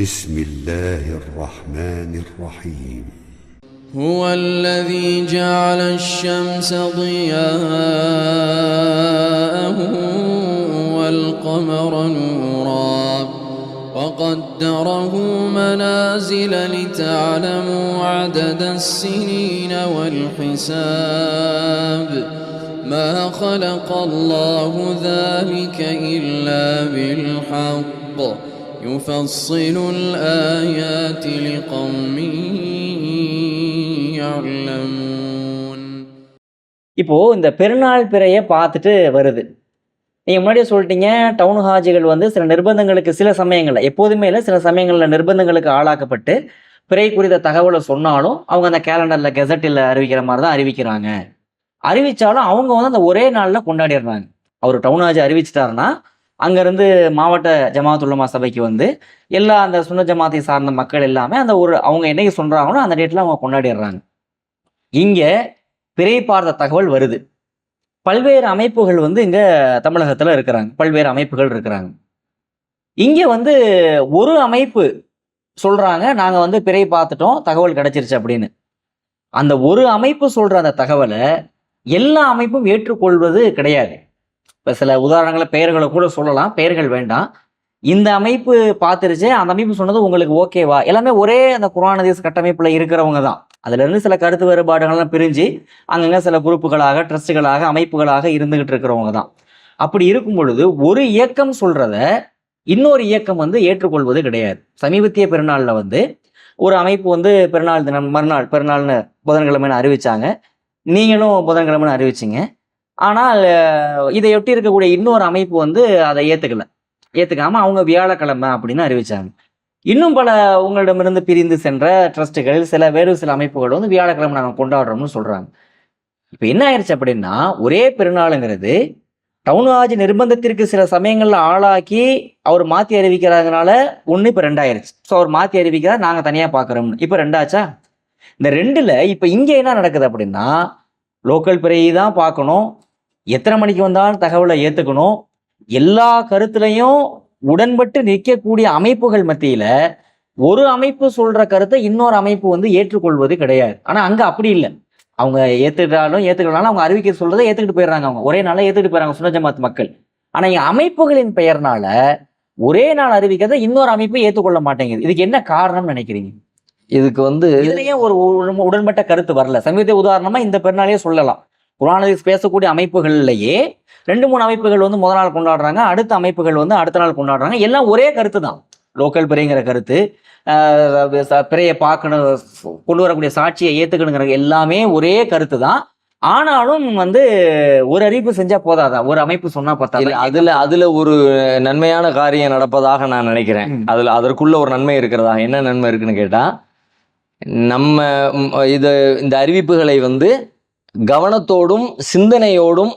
بسم الله الرحمن الرحيم. هو الذي جعل الشمس ضياء والقمر نورا وقدره منازل لتعلموا عدد السنين والحساب. ما خلق الله ذلك إلا بالحق. يفصل الآيات لقوم يعلمون இப்போ இந்த பெருநாள் பிறையை பார்த்துட்டு வருது நீங்க முன்னாடியே சொல்லிட்டீங்க டவுன் ஹாஜிகள் வந்து சில நிர்பந்தங்களுக்கு சில சமயங்கள்ல எப்போதுமே இல்லை சில சமயங்கள்ல நிர்பந்தங்களுக்கு ஆளாக்கப்பட்டு பிறை குறித்த தகவலை சொன்னாலும் அவங்க அந்த கேலண்டர்ல கெசட்டில் அறிவிக்கிற மாதிரி தான் அறிவிக்கிறாங்க அறிவிச்சாலும் அவங்க வந்து அந்த ஒரே நாள்ல கொண்டாடிடுறாங்க அவர் டவுன் ஹாஜி அறிவிச்சிட்டாருன்னா அங்கேருந்து மாவட்ட ஜமாத்துல்லமா சபைக்கு வந்து எல்லா அந்த சுன்ன ஜமாத்தை சார்ந்த மக்கள் எல்லாமே அந்த ஒரு அவங்க என்னைக்கு சொல்கிறாங்களோ அந்த டேட்டில் அவங்க கொண்டாடிடுறாங்க. இங்கே பிறை பார்த்த தகவல் வருது. பல்வேறு அமைப்புகள் வந்து இங்கே தமிழகத்தில் இருக்கிறாங்க. பல்வேறு அமைப்புகள் இருக்கிறாங்க. இங்கே வந்து ஒரு அமைப்பு சொல்கிறாங்க நாங்கள் வந்து பிறை பார்த்துட்டோம் தகவல் கிடச்சிருச்சு அப்படின்னு. அந்த ஒரு அமைப்பு சொல்கிற அந்த தகவலை எல்லா அமைப்பும் ஏற்றுக்கொள்வது கிடையாது. இப்போ சில உதாரணங்களை பெயர்களை கூட சொல்லலாம். பெயர்கள் வேண்டாம். இந்த அமைப்பு பார்த்துருச்சு. அந்த அமைப்பு சொன்னது உங்களுக்கு ஓகேவா எல்லாமே ஒரே அந்த குரானதீஸ் கட்டமைப்பில் இருக்கிறவங்க தான். அதுலேருந்து சில கருத்து வேறுபாடுகள்லாம் பிரிஞ்சு அங்கங்கே சில குரூப்புகளாக ட்ரஸ்ட்டுகளாக அமைப்புகளாக இருந்துகிட்டு இருக்கிறவங்க தான். அப்படி இருக்கும் பொழுது ஒரு இயக்கம் சொல்கிறத இன்னொரு இயக்கம் வந்து ஏற்றுக்கொள்வது கிடையாது. சமீபத்திய பெருநாளில் வந்து ஒரு அமைப்பு வந்து பெருநாள் தினம் மறுநாள் பெருநாள்னு புதன்கிழமைன்னு அறிவிச்சாங்க. நீங்களும் புதன்கிழமைன்னு அறிவிச்சிங்க. ஆனால் இதையொட்டி இருக்கக்கூடிய இன்னொரு அமைப்பு வந்து அதை ஏற்றுக்கல ஏற்றுக்காமல் அவங்க வியாழக்கிழமை அப்படின்னு அறிவிச்சாங்க. இன்னும் பல உங்களிடமிருந்து பிரிந்து சென்ற ட்ரஸ்ட்டுகள் சில வேறு சில அமைப்புகள் வந்து வியாழக்கிழமை நாங்கள் கொண்டாடுறோம்னு சொல்கிறாங்க இப்போ என்ன ஆயிடுச்சு அப்படின்னா ஒரே பெருநாளுங்கிறது டவுன் ஆஜி நிர்பந்தத்திற்கு சில சமயங்களில் ஆளாக்கி அவர் மாற்றி அறிவிக்கிறாங்கனால ஒன்று இப்போ ரெண்டாயிருச்சு. ஸோ அவர் மாற்றி அறிவிக்கிறார் நாங்கள் தனியாக பார்க்குறோம்னு இப்போ ரெண்டாச்சா? இந்த ரெண்டில் இப்போ இங்கே என்ன நடக்குது அப்படின்னா லோக்கல் பிறையை தான் பார்க்கணும். எத்தனை மணிக்கு வந்தாலும் தகவலை ஏற்றுக்கணும் எல்லா கருத்துலையும் உடன்பட்டு நிற்கக்கூடிய அமைப்புகள் மத்தியில் ஒரு அமைப்பு சொல்கிற கருத்தை இன்னொரு அமைப்பு வந்து ஏற்றுக்கொள்வது கிடையாது. ஆனால் அங்கே அப்படி இல்லை. அவங்க ஏற்றுக்கிட்டாலும் ஏற்றுக்கிறாலும் அவங்க அறிவிக்க சொல்கிறத ஏற்றுக்கிட்டு போயிடுறாங்க அவங்க. ஒரே நாள்ல ஏற்றுக்கிட்டு போயிடுறாங்க சுன்ன ஜமாத் மக்கள். ஆனால் இங்க அமைப்புகளின் பெயர்னால ஒரே நாள் அறிவிக்கிறத இன்னொரு அமைப்பு ஏற்றுக்கொள்ள மாட்டேங்குது. இதுக்கு என்ன காரணம்னு நினைக்கிறீங்க? இதுக்கு வந்து இதுலயே ஒரு உடன்- உடன்பட்ட கருத்து வரல. சமீபத்திய உதாரணமா இந்த பெருநாளையே சொல்லலாம். குரானதீஸ் பேசக்கூடிய அமைப்புகள்லயே ரெண்டு மூணு அமைப்புகள் வந்து முத நாள் கொண்டாடுறாங்க அடுத்த அமைப்புகள் வந்து அடுத்த நாள் கொண்டாடுறாங்க. எல்லாம் ஒரே கருத்து தான். லோக்கல் பிறைங்கிற கருத்து பிறையை பார்க்கணும் கொண்டு வரக்கூடிய சாட்சியை ஏத்துக்கணுங்கிற எல்லாமே ஒரே கருத்து தான். ஆனாலும் வந்து ஒரு அறிவிப்பு செஞ்சா போதாதா? ஒரு அமைப்பு சொன்னா பார்த்தா அதுல அதுல ஒரு நன்மையான காரியம் நடப்பதாக நான் நினைக்கிறேன். அதுல அதற்குள்ள ஒரு நன்மை இருக்கிறதா? என்ன நன்மை இருக்குன்னு கேட்டா நம்ம இது இந்த அறிவிப்புகளை வந்து கவனத்தோடும் சிந்தனையோடும்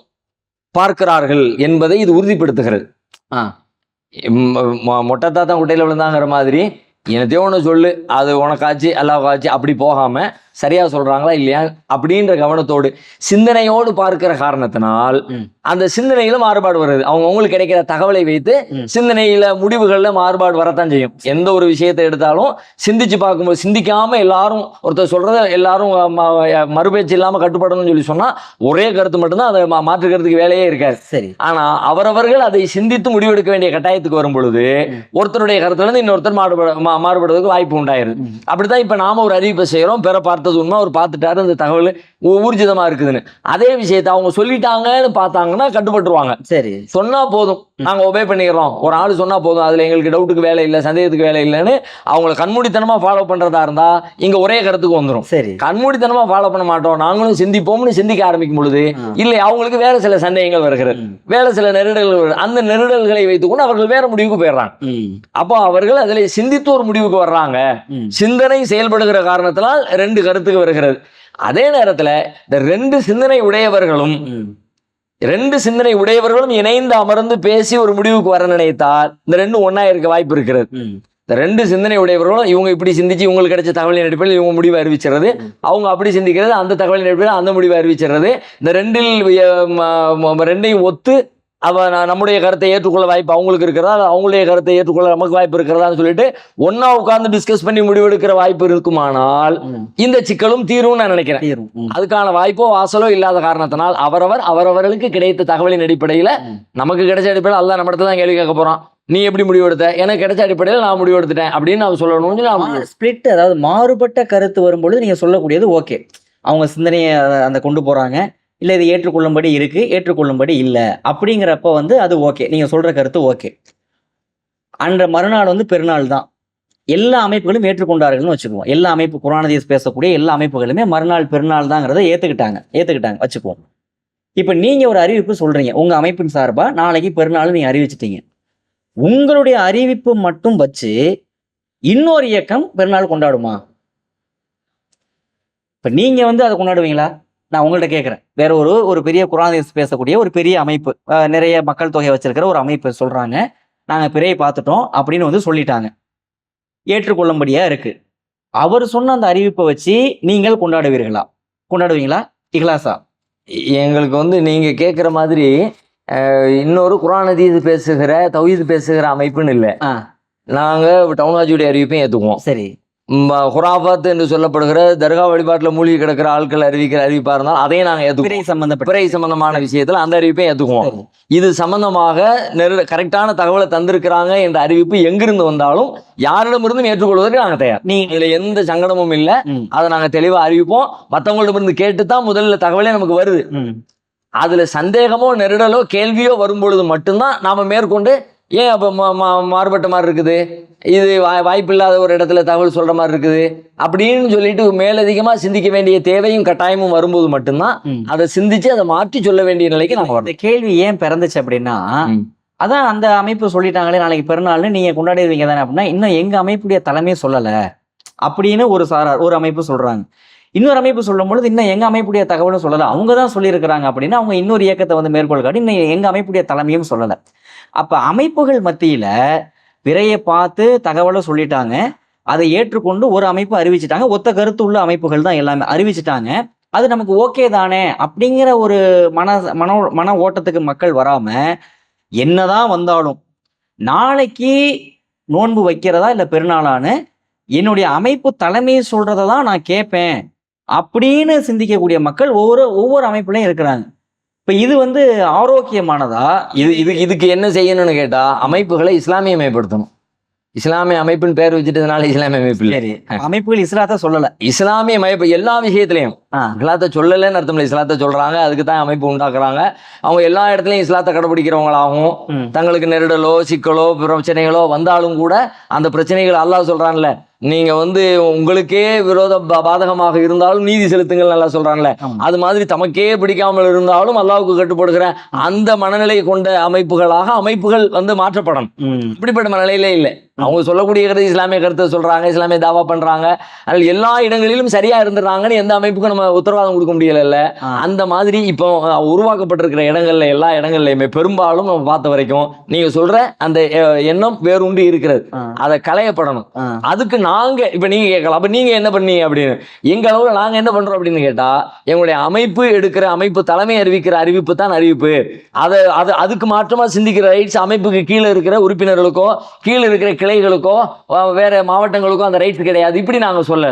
பார்க்கிறார்கள் என்பதை இது உறுதிப்படுத்துகிறது ஆ. மொட்டை தாத்தா குட்டையில் விழுந்தாங்கிற மாதிரி என்னத்தையோ ஒன்று சொல்லு அது உனக்காச்சு அல்லாவுக்காச்சு அப்படி போகாமல் சரியா சொல்றாங்களா இல்லையா அப்படின்ற கவனத்தோடு சிந்தனையோடு பார்க்கிற காரணத்தினால். அந்த சிந்தனையில மாறுபாடு வருது அவங்க அவங்களுக்கு கிடைக்கிற தகவலை வைத்து. சிந்தனையில முடிவுகள்ல மாறுபாடு வரத்தான் செய்யும் எந்த ஒரு விஷயத்தை எடுத்தாலும் சிந்திச்சு பார்க்கும்போது சிந்திக்காம எல்லாரும் ஒருத்தர் சொல்றத எல்லாரும் மறுபேச்சு இல்லாம கட்டுப்படணும்னு சொல்லி சொன்னா ஒரே கருத்து மட்டும்தான் அதை மாற்றுக்கிறதுக்கு வேலையே இருக்காது சரி ஆனா அவரவர்கள் அதை சிந்தித்து முடிவெடுக்க வேண்டிய கட்டாயத்துக்கு வரும் பொழுது. ஒருத்தருடைய கருத்துல இருந்து இன்னொருத்தர் மாறுபட மாறுபடுறதுக்கு வாய்ப்பு உண்டாயிருது. அப்படித்தான் இப்ப நாம ஒரு அறிவிப்பை செய்யறோம் பிற பார்த்தது உண்மை அவர் பார்த்துட்டாரு அந்த தகவல் ஊ- ஊர்ஜிதமா இருக்குதுன்னு. அதே விஷயத்தை அவங்க சொல்லிட்டாங்கன்னு பார்த்தாங்கன்னா கட்டுப்பட்டுருவாங்க. சரி. சொன்னா போதும். நாங்க ஒபே பண்ணிக்கிறோம் ஒரு ஆள் சொன்னா போதும். அதுல எங்களுக்கு டவுட்டுக்கு வேலை இல்லை சந்தேகத்துக்கு வேலை இல்லைன்னு அவங்கள கண்மூடித்தனமா ஃபாலோ பண்றதா இருந்தா இங்க ஒரே கருத்துக்கு வந்துரும். சரி. கண்மூடித்தனமா ஃபாலோ பண்ண மாட்டோம். நாங்களும் சிந்திப்போம்னு சிந்திக்க ஆரம்பிக்கும் பொழுது. இல்லை அவங்களுக்கு வேற சில சந்தேகங்கள் வருகிறது. வேற சில நெருடல்கள். அந்த நெருடல்களை வைத்துக்கொண்டு அவர்கள் வேற முடிவுக்கு போயிடுறாங்க. அப்போ அவர்கள் அதில் சிந்தித்து ஒரு முடிவுக்கு வர்றாங்க. சிந்தனை செயல்படுகிற காரணத்தினால் ரெண்டு கருத்துக்கு வருகிறது அதே நேரத்துல இந்த ரெண்டு சிந்தனை உடையவர்களும். ரெண்டு சிந்தனை உடையவர்களும் இணைந்து அமர்ந்து பேசி ஒரு முடிவுக்கு வர நினைத்தால் இந்த ரெண்டும் ஒண்ணா இருக்க வாய்ப்பு இருக்கிறது. இந்த ரெண்டு சிந்தனை உடையவர்களும் இவங்க இப்படி சிந்திச்சு இவங்களுக்கு கிடைச்ச தகவலின் அடிப்படையில் இவங்க முடிவு அறிவிச்சிடுறது. அவங்க அப்படி சிந்திக்கிறது அந்த தகவலின் அடிப்படையில் அந்த முடிவு அறிவிச்சிடுறது இந்த ரெண்டில் ரெண்டையும் ஒத்து அவ நம்முடைய கருத்தை ஏற்றுக்கொள்ள வாய்ப்பு அவங்களுக்கு இருக்கிறதா? அவங்களுடைய கருத்தை ஏற்றுக்கொள்ள நமக்கு வாய்ப்பு இருக்கிறதான்னு சொல்லிட்டு ஒண்ணா உட்கார்ந்து டிஸ்கஸ் பண்ணி முடிவெடுக்கிற வாய்ப்பு இருக்குமானால். இந்த சிக்கலும் தீரும்னு நான் நினைக்கிறேன். அதுக்கான வாய்ப்போ வாசலோ இல்லாத காரணத்தினால் அவரவர் அவரவர்களுக்கு கிடைத்த தகவலின் அடிப்படையில. நமக்கு கிடைச்ச அடிப்படையில் அல்ல நம்ம தான் கேள்வி கேட்க போறான். நீ எப்படி முடிவெடுத்த? எனக்கு கிடைச்ச அடிப்படையில் நான் முடிவெடுத்துட்டேன் அப்படின்னு நான் சொல்லணும்னு ஸ்பிளிட் அதாவது மாறுபட்ட கருத்து வரும்பொழுது நீங்க சொல்லக்கூடியது ஓகே. அவங்க சிந்தனையை அந்த கொண்டு போறாங்க. இல்லை இது ஏற்றுக்கொள்ளும்படி இருக்கு ஏற்றுக்கொள்ளும்படி இல்லை. அப்படிங்கிறப்ப வந்து அது ஓகே. நீங்க சொல்ற கருத்து ஓகே. அன்ற மறுநாள் வந்து பெருநாள் தான். எல்லா அமைப்புகளும் ஏற்றுக்கொண்டார்கள்னு வச்சுக்குவோம். எல்லா அமைப்பு குரானதீஸ் பேசக்கூடிய எல்லா அமைப்புகளுமே மறுநாள் பெருநாள் தாங்கிறத ஏத்துக்கிட்டாங்க. ஏத்துக்கிட்டாங்க. வச்சுக்குவோம். இப்போ நீங்க ஒரு அறிவிப்பு சொல்றீங்க. உங்க அமைப்பின் சார்பா நாளைக்கு பெருநாள் நீங்க அறிவிச்சிட்டீங்க. உங்களுடைய அறிவிப்பு மட்டும் வச்சு இன்னொரு இயக்கம் பெருநாள் கொண்டாடுமா? இப்ப நீங்க வந்து அதை கொண்டாடுவீங்களா? நான் உங்கள்ட்ட கேட்குறேன் வேற ஒரு ஒரு பெரிய குரானதீஸ் பேசக்கூடிய ஒரு பெரிய அமைப்பு நிறைய மக்கள் தொகை வச்சிருக்கிற ஒரு அமைப்பு சொல்றாங்க. நாங்க பிறையை பார்த்துட்டோம் அப்படின்னு வந்து சொல்லிட்டாங்க. ஏற்றுக்கொள்ளும்படியா இருக்கு. அவர் சொன்ன அந்த அறிவிப்பை வச்சு நீங்கள் கொண்டாடுவீர்களா? கொண்டாடுவீங்களா? இஹ்லாஸா எங்களுக்கு வந்து நீங்க கேட்குற மாதிரி இன்னொரு குரானதீது பேசுகிற தௌஹீது பேசுகிற அமைப்புன்னு இல்லை. ஆ. நாங்க டவுன் ஹாஜியுடைய அறிவிப்பையும் ஏற்றுக்குவோம் சரி. ஹுராபாத் என்று சொல்லப்படுகிற தர்கா வழிபாட்டில் மூழ்கி கிடக்கிற ஆட்கள் அறிவிக்கிற அறிவிப்பா இருந்தாலும் அதையும் நாங்க ஏற்றுக்குவோம் பிறை சம்பந்தப்பட்ட பிறை சம்பந்தமான விஷயத்துல அந்த அறிவிப்பையும் ஏற்றுக்குவோம் சரி. இது சம்பந்தமாக நெரு கரெக்டான தகவலை தந்திருக்கிறாங்க என்ற அறிவிப்பு எங்கிருந்து வந்தாலும் யாரிடமிருந்தும் ஏற்றுக்கொள்வதற்கு நாங்க தயார். நீ இதுல எந்த சங்கடமும் இல்லை. அதை நாங்க தெளிவா அறிவிப்போம். மற்றவங்களிடமிருந்து கேட்டு தான் முதல்ல தகவலே நமக்கு வருது. அதுல சந்தேகமோ நெருடலோ கேள்வியோ வரும்பொழுது மட்டும்தான் நாம மேற்கொண்டு ஏன் அப்ப மா- மா- மாறுபட்ட மாதிரி இருக்குது? இது வாய் வாய்ப்பில்லாத ஒரு இடத்துல தகவல் சொல்ற மாதிரி இருக்குது. அப்படின்னு சொல்லிட்டு மேலதிகமா சிந்திக்க வேண்டிய தேவையும் கட்டாயமும் வரும்போது மட்டும்தான். அதை சிந்திச்சு அதை மாற்றி சொல்ல வேண்டிய நிலைக்கு நாங்க வரணும் இந்த கேள்வி ஏன் பிறந்துச்சு அப்படின்னா. அதான் அந்த அமைப்பு சொல்லிட்டாங்களே நாளைக்கு பெருநாள்னு நீங்க கொண்டாடுவீங்க தானே அப்படின்னா இன்னும் எங்க அமைப்புடைய தலைமையே சொல்லல. அப்படின்னு ஒரு சாரார் ஒரு அமைப்பு சொல்றாங்க. இன்னொரு அமைப்பு சொல்லும் பொழுது இன்னும் எங்க அமைப்புடைய தகவலும் சொல்லல. அவங்க தான் சொல்லியிருக்கிறாங்க அப்படின்னா அவங்க இன்னொரு இயக்கத்தை வந்து மேற்கோள் காட்டி இன்னும் எங்க அமைப்புடைய தலைமையும் சொல்லல. அப்போ அமைப்புகள் மத்தியில் பிறையை பார்த்து தகவலை சொல்லிட்டாங்க. அதை ஏற்றுக்கொண்டு ஒரு அமைப்பு அறிவிச்சிட்டாங்க. ஒத்த கருத்து உள்ள அமைப்புகள் தான் எல்லாமே அறிவிச்சிட்டாங்க. அது நமக்கு ஓகே தானே அப்படிங்கிற ஒரு மன மன மன ஓட்டத்துக்கு மக்கள் வராம என்னதான் வந்தாலும் நாளைக்கு நோன்பு வைக்கிறதா இல்லை பெருநாளான்னு என்னுடைய அமைப்பு தலைமையை சொல்றதை தான் நான் கேட்பேன் அப்படின்னு சிந்திக்கக்கூடிய மக்கள் ஒவ்வொரு ஒவ்வொரு அமைப்புலையும் இருக்கிறாங்க. இப்போ இது வந்து ஆரோக்கியமானதா? இது இது இதுக்கு என்ன செய்யணும்னு கேட்டா அமைப்புகளை இஸ்லாமியமயப்படுத்தணும் இஸ்லாமிய அமைப்புன்னு பேர் வச்சுட்டதுனால இஸ்லாமிய அமைப்பு இல்லை. சரி அமைப்புகள் இஸ்லாத்தை சொல்லல. இஸ்லாமிய அமைப்பு எல்லா விஷயத்திலையும். இஸ்லாத்தை சொல்லலைன்னு அர்த்தம் இல்லை இஸ்லாத்தை சொல்றாங்க அதுக்கு தான் அமைப்பு உண்டாக்குறாங்க. அவங்க எல்லா இடத்துலையும் இஸ்லாத்தை கடைபிடிக்கிறவங்களாகவும். தங்களுக்கு நெருடலோ சிக்கலோ பிரச்சனைகளோ வந்தாலும் கூட அந்த பிரச்சனைகள் அல்லாஹ் சொல்றான்ல. நீங்க வந்து உங்களுக்கே விரோத பாதகமாக இருந்தாலும் நீதி செலுத்துங்கள் நல்லா சொல்றான்ல ஆமா. அது மாதிரி தமக்கே பிடிக்காமல் இருந்தாலும் அல்லாஹ்வுக்கு கட்டுப்படுகிற அந்த மனநிலை கொண்ட அமைப்புகளாக அமைப்புகள் வந்து மாற்றப்படணும். இப்படிப்பட்ட மனநிலையிலே இல்லை அவங்க சொல்லக்கூடிய கருத்து இஸ்லாமிய கருத்தை சொல்றாங்க இஸ்லாமிய தாவா பண்றாங்க. அதனால எல்லா இடங்களிலும் சரியா இருந்துடுறாங்கன்னு எந்த அமைப்புக்கும் நம்ம உத்தரவாதம் கொடுக்க முடியல. அந்த மாதிரி இப்போ உருவாக்கப்பட்டிருக்கிற இடங்கள்ல எல்லா இடங்கள்லயுமே பெரும்பாலும் நம்ம பார்த்த வரைக்கும் நீங்க சொல்ற அந்த எண்ணம் வேரூன்றி இருக்கிறது. அதை களையப்படணும். அதுக்கு நாங்க இப்ப நீங்க கேட்கலாம். அப்ப நீங்க என்ன பண்ணீங்க அப்படின்னு? எங்க அளவுல நாங்க என்ன பண்றோம் அப்படின்னு கேட்டா எங்களுடைய அமைப்பு எடுக்கிற அமைப்பு தலைமை அறிவிக்கிற அறிவிப்பு தான் அறிவிப்பு. அதை அது அதுக்கு மாற்றமா சிந்திக்கிற ரைட்ஸ் அமைப்புக்கு கீழே இருக்கிற உறுப்பினர்களுக்கோ கீழே இருக்கிற கிளைகளுக்கோ வேற மாவட்டங்களுக்கோ அந்த ரைட்ஸ் கிடையாது இப்படி நாங்க சொல்ல.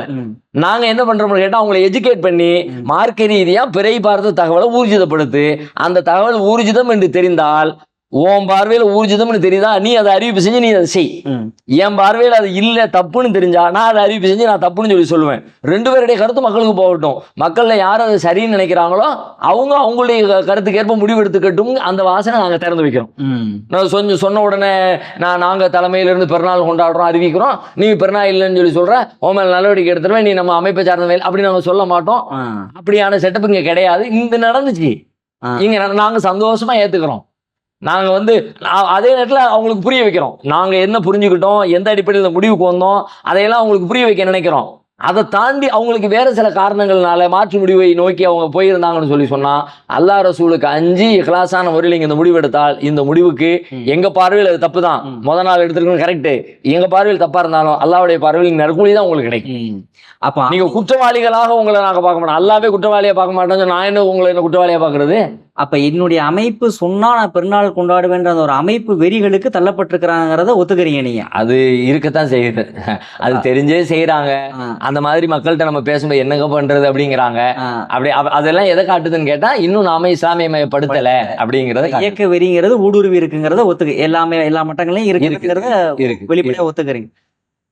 நாங்க என்ன பண்றோம்னு கேட்டா அவங்களை எஜுகேட் பண்ணி. மார்க்க ரீதியா பிறை பார்த்த தகவலை ஊர்ஜிதப்படுத்து அந்த தகவல் ஊர்ஜிதம் என்று தெரிந்தால் உன் பார்வையில ஊர்ஜிதம்னு தெரியுதா? நீ அதை அறிவிப்பு செஞ்சு நீ அதை செய். என் பார்வையில் அது இல்லை தப்புன்னு தெரிஞ்சா நான் அதை அறிவிப்பு செஞ்சு நான் தப்புன்னு சொல்லி சொல்லுவேன். ரெண்டு பேருடைய கருத்து மக்களுக்கு போகட்டும். மக்கள்ல யார் அதை சரின்னு நினைக்கிறாங்களோ அவங்க அவங்களுடைய க- கருத்துக்கு ஏற்ப முடிவு எடுத்துக்கட்டும் அந்த வாசனை நாங்கள் திறந்து வைக்கிறோம். நான் சொன்ன சொன்ன உடனே நான் நாங்கள் தலைமையிலிருந்து பெருநாள் கொண்டாடுறோம் அறிவிக்கிறோம். நீ பெருநாள் இல்லைன்னு சொல்லி சொல்ற உன் மேல நடவடிக்கை எடுத்துருவேன் நீ நம்ம அமைப்பை சார்ந்த மேல் அப்படி நாங்கள் சொல்ல மாட்டோம். அப்படியான செட்டப் இங்கே கிடையாது. இந்த நடந்துச்சு. இங்க நாங்க சந்தோஷமா நாங்கள் வந்து அதே நேரத்தில் அவங்களுக்கு புரிய வைக்கிறோம். நாங்கள் என்ன புரிஞ்சுக்கிட்டோம் எந்த அடிப்படையில் முடிவுக்கு வந்தோம் அதையெல்லாம் அவங்களுக்கு புரிய வைக்க நினைக்கிறோம். அதை தாண்டி அவங்களுக்கு வேற சில காரணங்கள்னால மாற்று முடிவை நோக்கி அவங்க போயிருந்தாங்கன்னு சொல்லி சொன்னா அல்லாஹ் ரசூலுக்கு அஞ்சு இஹ்லாஸான முறையில் நீங்க இந்த முடிவு எடுத்தால் இந்த முடிவுக்கு ம். எங்க பார்வையில் அது தப்பு தான். முத நாள் எடுத்துருக்கணும் கரெக்ட் எங்க பார்வையில் தப்பா இருந்தாலும் அல்லாவுடைய பார்வையில் நற்கூலி தான் உங்களுக்கு கிடைக்கும். அப்ப நீங்க குற்றவாளிகளாக உங்களை நாங்க பார்க்க மாட்டோம். அல்லாவே குற்றவாளியா பார்க்க மாட்டோம் நான் என்ன உங்களை என்ன குற்றவாளியா பாக்குறது அப்ப என்னுடைய அமைப்பு சொன்னா நான் பெருநாள் கொண்டாடுவேன்ற அந்த ஒரு அமைப்பு வெறிகளுக்கு தள்ளப்பட்டிருக்கிறாங்கிறத ஒத்துக்கிறீங்க நீங்க. அது இருக்கத்தான் செய்யுது. அது தெரிஞ்சே செய்யறாங்க அந்த மாதிரி மக்கள்கிட்ட நம்ம பேசும்போது என்னங்க பண்றது அப்படிங்கிறாங்க. அப்படி அதெல்லாம் எதை காட்டுதுன்னு கேட்டா இன்னும் நாம இஸ்லாமியமயப்படுத்தல அப்படிங்கறத. இயக்க வெறிங்கிறது ஊடுருவி இருக்குங்கிறத ஒத்துக்க. எல்லாமே எல்லா மட்டங்களையும் இருக்குங்கிறத இருக்கு வெளிப்படையா ஒத்துக்கிறீங்க.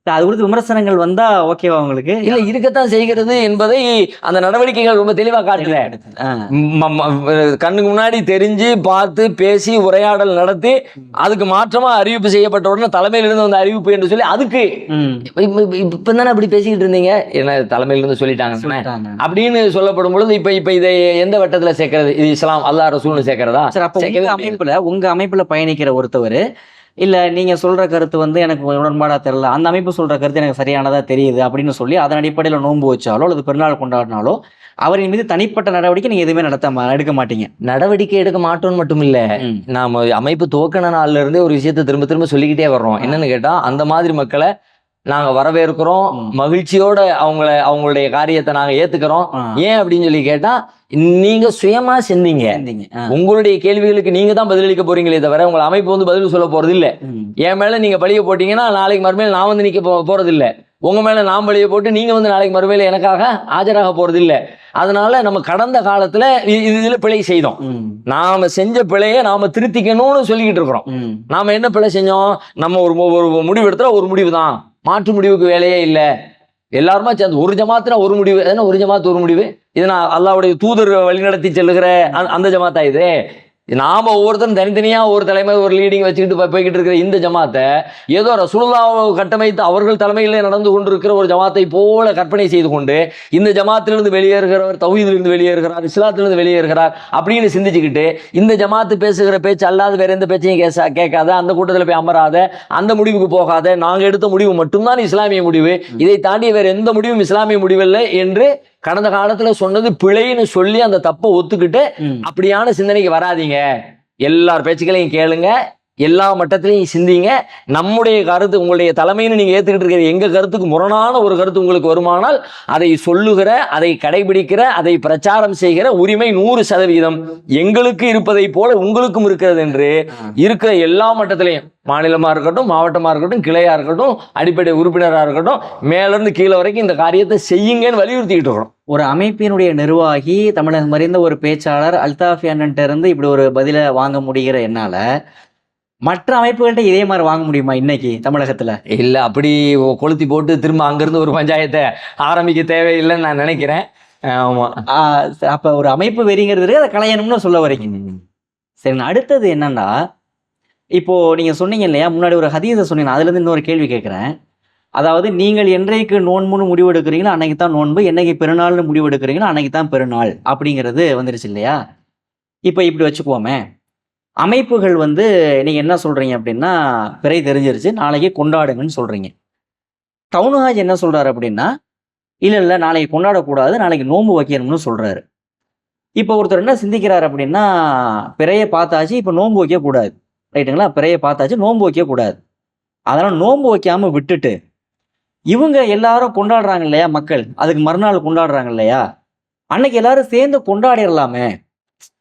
அது குறித்து விமர்சனங்கள் வந்தா ஓகேவா உங்களுக்கு? இல்ல இருக்கத்தான் செய்கிறது என்பதை அந்த நடவடிக்கைகள் ரொம்ப தெளிவா ம- கண்ணுக்கு முன்னாடி தெரிஞ்சு பார்த்து பேசி உரையாடல் நடத்தி அதுக்கு மாற்றமா அறிவிப்பு செய்யப்பட்ட உடனே தலைமையிலிருந்து வந்த அறிவிப்பு என்று சொல்லி அதுக்கு இப்ப- தானே அப்படி பேசிக்கிட்டு இருந்தீங்க? என்ன தலைமையிலிருந்து சொல்லிட்டாங்க. அப்படின்னு சொல்லப்படும் பொழுது இப்ப இப்ப இதை எந்த வட்டத்துல சேர்க்கறது? இது இஸ்லாம் அல்லாஹ் ரசூல்னு சேர்க்கிறதா? சரி அப்ப. அமைப்புல உங்க அமைப்புல பயணிக்கிற ஒருத்தவர் இல்ல நீங்க சொல்ற கருத்து வந்து எனக்கு உடன்பாடா தெரியல. அந்த அமைப்பு சொல்ற கருத்து எனக்கு சரியானதா தெரியுது அப்படின்னு சொல்லி அதன் அடிப்படையில நோன்பு வச்சாலோ அல்லது பெருநாள் கொண்டாடினாலோ அவரின் மீது தனிப்பட்ட நடவடிக்கை நீங்க எதுவுமே நடத்த எடுக்க மாட்டீங்க. நடவடிக்கை எடுக்க மாட்டோம்னு மட்டும் இல்ல. நாம அமைப்பு துவக்கின நாள்ல இருந்தே ஒரு விஷயத்தை திரும்ப திரும்ப சொல்லிக்கிட்டே வர்றோம். என்னன்னு கேட்டா அந்த மாதிரி மக்களை நாங்க வரவேற்கிறோம். மகிழ்ச்சியோட அவங்கள அவங்களுடைய காரியத்தை நாங்க ஏத்துக்கிறோம். ஏன் அப்படின்னு சொல்லி கேட்டா நீங்க சுயமா செஞ்சீங்க. உங்களுடைய கேள்விகளுக்கு நீங்க தான் பதிலளிக்க போறீங்களே தவிர உங்க அமைப்பு வந்து பதில் சொல்ல போறது இல்ல. என் மேல நீங்க பழிய போட்டீங்கன்னா நாளைக்கு மறுமையில் நான் வந்து நிக்க போறது இல்ல உங்க மேல நான் பழிய போட்டு நீங்க வந்து நாளைக்கு மறுமையில் எனக்காக ஆஜராக போறது இல்ல அதனால நம்ம கடந்த காலத்துல இதுல பிழை செய்தோம். நாம செஞ்ச பிழையை நாம திருத்திக்கணும்னு சொல்லிக்கிட்டு இருக்கிறோம். நாம என்ன பிழை செஞ்சோம் நம்ம ஒரு ஒரு முடிவு எடுத்தா ஒரு முடிவு தான் மாற்று முடிவுக்கு வேலையே இல்லை. எல்லாருமா சேர்ந்து ஒரு ஜமாத்துனா ஒரு முடிவு எதனா ஒரு ஜமாத்து ஒரு முடிவு? இது நான் அல்லாவுடைய தூதர் வழிநடத்தி செல்லுகிற அந்த ஜமாத்தா இது? நாம் ஒவ்வொருத்தரும் தனித்தனியாக ஒரு தலைமை ஒரு லீடிங் வச்சுக்கிட்டு போய்- போய்கிட்டு இருக்கிற இந்த ஜமாத்தை ஏதோ ரசூலுல்லாஹ் கட்டமைத்து அவர்கள் தலைமையிலே நடந்து கொண்டிருக்கிற ஒரு ஜமாத்தை போல கற்பனை செய்து கொண்டு இந்த ஜமாத்திலிருந்து வெளியேறுகிறவர் தௌஹீதிலிருந்து வெளியேறுகிறார் இஸ்லாத்திலிருந்து வெளியேறுகிறார் அப்படின்னு சிந்திச்சுக்கிட்டு இந்த ஜமாத்து பேசுகிற பேச்சு அல்லாத வேற எந்த பேச்சையும் கேச கேட்காத அந்த கூட்டத்தில் போய் அமராத அந்த முடிவுக்கு போகாத நாங்கள் எடுத்த முடிவு மட்டும்தான் இஸ்லாமிய முடிவு. இதை தாண்டி வேறு எந்த முடிவும் இஸ்லாமிய முடிவில்லை என்று கடந்த காலத்துல சொன்னது பிழைன்னு சொல்லி அந்த தப்பை ஒத்துக்கிட்டு. அப்படியான சிந்தனைக்கு வராதீங்க எல்லார் பேச்சுக்களையும் கேளுங்க எல்லா மட்டத்திலையும் சிந்திங்க. நம்முடைய கருத்து உங்களுடைய தலைமைன்னு நீங்க ஏத்துக்கிட்டு இருக்கிற எங்க கருத்துக்கு முரணான ஒரு கருத்து உங்களுக்கு வருமானால் அதை சொல்லுகிற அதை கடைபிடிக்கிற அதை பிரச்சாரம் செய்கிற உரிமை நூறு சதவீதம் எங்களுக்கு இருப்பதை போல உங்களுக்கும் இருக்கிறது என்று இருக்கிற எல்லா மட்டத்திலையும் மாநிலமா இருக்கட்டும் மாவட்டமா இருக்கட்டும் கிளையா இருக்கட்டும் அடிப்படை உறுப்பினரா இருக்கட்டும் மேலேருந்து கீழே வரைக்கும் இந்த காரியத்தை செய்யுங்கன்னு வலியுறுத்திக்கிட்டு இருக்கிறோம். ஒரு அமைப்பினுடைய நிர்வாகி தமிழகம் மறைந்த ஒரு பேச்சாளர் அல்தாஃபி அண்ணன்ட்ட இருந்து இப்படி ஒரு பதிலை வாங்க முடிகிற என்னால மற்ற அமைப்புகள்கிட்ட இதே மாதிரி வாங்க முடியுமா இன்னைக்கு தமிழகத்துல? இல்ல அப்படி கொளுத்தி போட்டு திரும்ப அங்கிருந்து ஒரு பஞ்சாயத்தை ஆரம்பிக்க தேவையில்லைன்னு நான் நினைக்கிறேன். ஆமா. அப்ப ஒரு அமைப்பு வெறிங்கிறது அதை களையணும்னு சொல்ல வரீங்க. சரி அடுத்தது என்னன்னா இப்போ நீங்க சொன்னீங்க இல்லையா முன்னாடி ஒரு ஹதீஸை சொன்னீங்க அதுல இருந்து இன்னொரு கேள்வி கேட்கிறேன். அதாவது நீங்கள் என்றைக்கு நோன்புன்னு முடிவு எடுக்கிறீங்களோ அன்னைக்கு தான் நோன்பு என்னைக்கு பெருநாள்னு முடிவு எடுக்கிறீங்களோ அன்னைக்கு தான் பெருநாள் அப்படிங்கிறது வந்துருச்சு இல்லையா? இப்போ இப்படி வச்சுக்குவோமே. அமைப்புகள் வந்து நீங்கள் என்ன சொல்கிறீங்க அப்படின்னா பிறை தெரிஞ்சிருச்சு. நாளைக்கு கொண்டாடுங்கன்னு சொல்கிறீங்க டவுன்ஹாஜ் என்ன சொல்கிறாரு அப்படின்னா இல்லை இல்லை நாளைக்கு கொண்டாடக்கூடாது. நாளைக்கு நோம்பு வைக்கணும்னு சொல்கிறாரு இப்போ ஒருத்தர் என்ன சிந்திக்கிறார் அப்படின்னா பிறையை பார்த்தாச்சு இப்போ நோன்பு வைக்கக்கூடாது. ரைட்டுங்களா? பிறையை பார்த்தாச்சு நோன்பு வைக்கக்கூடாது. அதனால் நோன்பு வைக்காமல் விட்டுட்டு இவங்க எல்லாரும் கொண்டாடுறாங்க இல்லையா மக்கள்? அதுக்கு மறுநாள் கொண்டாடுறாங்க இல்லையா? அன்னைக்கு எல்லாரும் சேர்ந்து கொண்டாடிடலாமே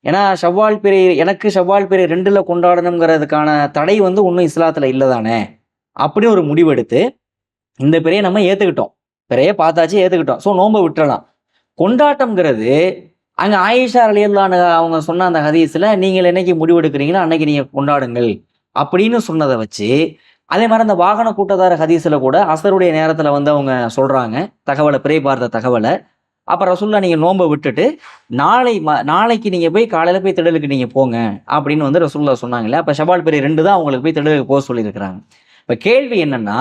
ஏன்னா ஷவ்வால் பிறை எனக்கு ஷவ்வால் பிறை ரெண்டில் கொண்டாடணுங்கிறதுக்கான தடை வந்து ஒன்றும் இஸ்லாத்தில் இல்லை தானே அப்படின்னு ஒரு முடிவெடுத்து இந்த பிறையை நம்ம ஏற்றுக்கிட்டோம் பிறையை பார்த்தாச்சு ஏற்றுக்கிட்டோம் ஸோ நோன்பை விட்டுறலாம். கொண்டாட்டம்ங்கிறது அங்கே ஆயிஷா அலியல்லான அவங்க சொன்ன அந்த ஹதீஸில் நீங்கள் என்னைக்கு முடிவெடுக்கிறீங்களோ அன்னைக்கு நீங்கள் கொண்டாடுங்கள். அப்படின்னு சொன்னதை வச்சு அதே மாதிரி அந்த வாகன கூட்டத்தார ஹதீஸில் கூட அசருடைய நேரத்தில் வந்து அவங்க சொல்கிறாங்க தகவலை பிறை பார்த்த தகவலை அப்போ ரசுல்லா நீங்கள் நோன்பை விட்டுட்டு நாளை ம நாளைக்கு நீங்கள் போய் காலையில் போய் திடலுக்கு நீங்கள் போங்க அப்படின்னு வந்து ரசுல்லா சொன்னாங்களே அப்போ ஷவால் பிறை ரெண்டு தான் அவங்களுக்கு போய் திடலுக்கு போக சொல்லியிருக்கிறாங்க. இப்போ கேள்வி என்னென்னா